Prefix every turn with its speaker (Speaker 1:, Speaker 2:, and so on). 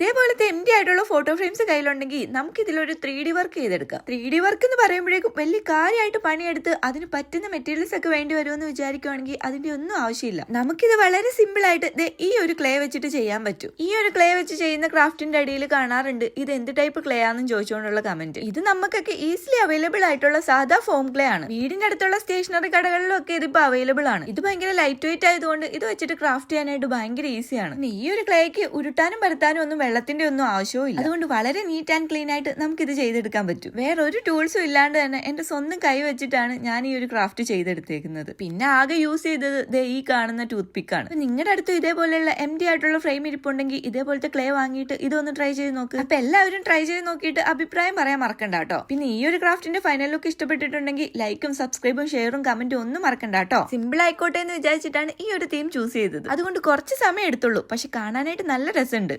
Speaker 1: ഇതേപോലത്തെ M D ആയിട്ടുള്ള photo frames കയ്യിലുണ്ടെങ്കിൽ നമുക്ക് ഇതിലൊരു ത്രീ ഡി വർക്ക് ചെയ്തെടുക്കാം. ത്രീ ഡി വർക്ക് എന്ന് പറയുമ്പോഴേക്കും വലിയ കാര്യമായിട്ട് പണിയെടുത്ത് അതിന് പറ്റുന്ന മെറ്റീരിയൽസ് ഒക്കെ വേണ്ടി വരുമെന്ന് വിചാരിക്കുവാണെങ്കിൽ അതിന്റെ ഒന്നും ആവശ്യമില്ല. നമുക്കിത് വളരെ സിമ്പിൾ ആയിട്ട് ഈ ഒരു ക്ലേ വെച്ചിട്ട് ചെയ്യാൻ പറ്റും. ഈ ഒരു ക്ലേ വെച്ച് ചെയ്യുന്ന ക്രാഫ്റ്റിന്റെ അടിയിൽ കാണാറുണ്ട് ഇത് എന്ത് ടൈപ്പ് ക്ലേ ആണെന്ന് ചോദിച്ചുകൊണ്ടുള്ള കമന്റ് ഇത് നമുക്കൊക്കെ ഈസിലി അവൈലബിൾ ആയിട്ടുള്ള സാധാ ഫോം ക്ലേ ആണ്. വീടിന്റെ അടുത്തുള്ള സ്റ്റേഷനറി കടകളിലും ഒക്കെ ഇതിപ്പോ അവൈലബിൾ ആണ്. ഇത് ഭയങ്കര ലൈറ്റ് വെയിറ്റ് ആയതുകൊണ്ട് ഇത് വെച്ചിട്ട് ക്രാഫ്റ്റ് ചെയ്യാനായിട്ട് ഭയങ്കര ഈസിയാണ് ഈ ഒരു ക്ലേക്ക് ഉരുട്ടാനും പരത്താനും ഒന്നും വെള്ളത്തിന്റെ ഒന്നും ആവശ്യവും ഇല്ല. അതുകൊണ്ട് വളരെ നീറ്റ് ആൻഡ് ക്ലീൻ ആയിട്ട് നമുക്ക് ഇത് ചെയ്തെടുക്കാൻ പറ്റും. വേറെ ഒരു ടൂൾസും ഇല്ലാണ്ട് തന്നെ എന്റെ സ്വന്തം കൈ വെച്ചിട്ടാണ് ഞാൻ ഈ ഒരു ക്രാഫ്റ്റ് ചെയ്തെടുത്തേക്കുന്നത്. പിന്നെ ആകെ യൂസ് ചെയ്തത് ഈ കാണുന്ന ടൂത്ത് ആണ്. നിങ്ങളുടെ അടുത്ത് ഇതേപോലെയുള്ള എം ഡി ആയിട്ടുള്ള ഫ്രെയിം ഇരിപ്പുണ്ടെങ്കിൽ ഇതേപോലത്തെ ക്ലേ വാങ്ങിയിട്ട് ഇതൊന്ന് ട്രൈ ചെയ്ത് നോക്ക്. അപ്പൊ എല്ലാവരും ട്രൈ ചെയ്ത് നോക്കിയിട്ട് അഭിപ്രായം പറയാൻ മറക്കണ്ട കേട്ടോ. പിന്നെ ഈ ഒരു ക്രാഫ്റ്റിന്റെ ഫൈനൽ ലുക്ക് ഇഷ്ടപ്പെട്ടിട്ടുണ്ടെങ്കിൽ ലൈക്കും സബ്സ്ക്രൈബും ഷെയറും കമന്റും ഒന്നും മറക്കണ്ട കേട്ടോ. സിമ്പിൾ ആയിക്കോട്ടെ എന്ന് വിചാരിച്ചിട്ടാണ് ഈ ഒരു തീം ചൂസ് ചെയ്തത്. അതുകൊണ്ട് കുറച്ച് സമയം എടുത്തുള്ളൂ. പക്ഷെ കാണാനായിട്ട് നല്ല രസമുണ്ട്.